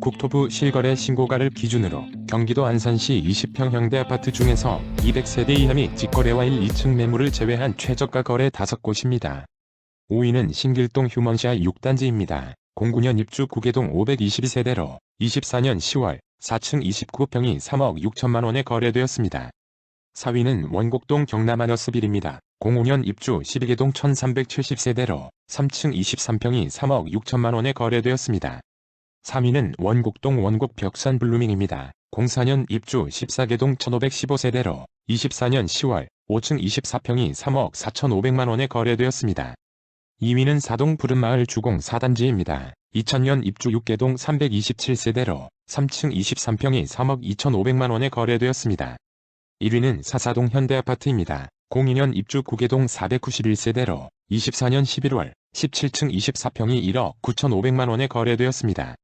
국토부 실거래 신고가를 기준으로 경기도 안산시 20평 형대 아파트 중에서 200세대 이하 및 직거래와 1, 2층 매물을 제외한 최저가 거래 5곳입니다. 5위는 신길동 휴먼시아 6단지입니다. 09년 입주 구계동 522세대로 24년 10월 4층 29평이 3억 6천만 원에 거래되었습니다. 4위는 원곡동 경남 아너스빌입니다. 05년 입주 12개동 1370세대로 3층 23평이 3억 6천만 원에 거래되었습니다. 3위는 원곡동 원곡 벽산 블루밍입니다. 04년 입주 14개동 1515세대로 24년 10월 5층 24평이 3억 4,500만 원에 거래되었습니다. 2위는 사동 푸른마을 주공 4단지입니다. 2000년 입주 6개동 327세대로 3층 23평이 3억 2,500만 원에 거래되었습니다. 1위는 사사동 현대아파트입니다. 02년 입주 9개동 491세대로 24년 11월 17층 24평이 1억 9,500만 원에 거래되었습니다.